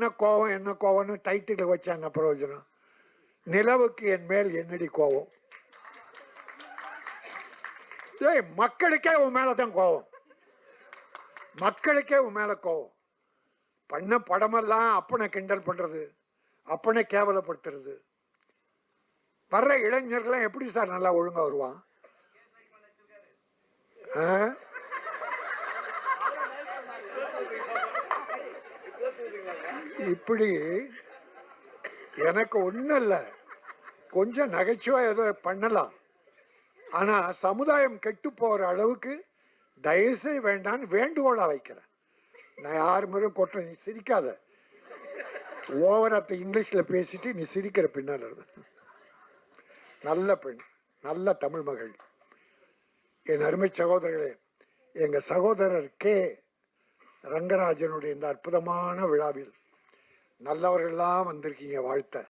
என்ன கோவம் என்ன கோவம்னு டைட்டில் வச்சா என்ன பிரயோஜனம்? நிலவுக்கு என் மேல் என்னடி கோவம்? ஏய் மக்களுக்கே உன் மேல தான் கோவம். மக்களுக்கே உன் மேல கோவம். பண்ண படமெல்லாம் அப்பனை கிண்டல் பண்றது அப்பனை கேவலப்படுத்துறது. வர்ற இளைஞர்கள்லாம் எப்படி சார் நல்லா ஒழுங்கா வருவான்? ஆ? இப்படி எனக்கு ஒன்றும் இல்லை கொஞ்சம் நகைச்சுவை ஏதோ பண்ணலாம். ஆனால் சமுதாயம் கெட்டு போகிற அளவுக்கு தயவுசெய்து வேண்டான்னு வேண்டுகோளாக வைக்கிறேன். நான் யார் முறையும் கொட்ட நீ சிரிக்காத. ஓவர் இங்கிலீஷில் பேசிட்டு நீ சிரிக்கிற பின்னால் நல்ல பெண். நல்ல தமிழ் மகள். என் அருமை சகோதரர்களே எங்கள் சகோதரர் கே. ரங்கராஜனுடைய இந்த அற்புதமான விழாவில் நல்லவர்கள்லாம் வந்திருக்கீங்க வாழ்த்த.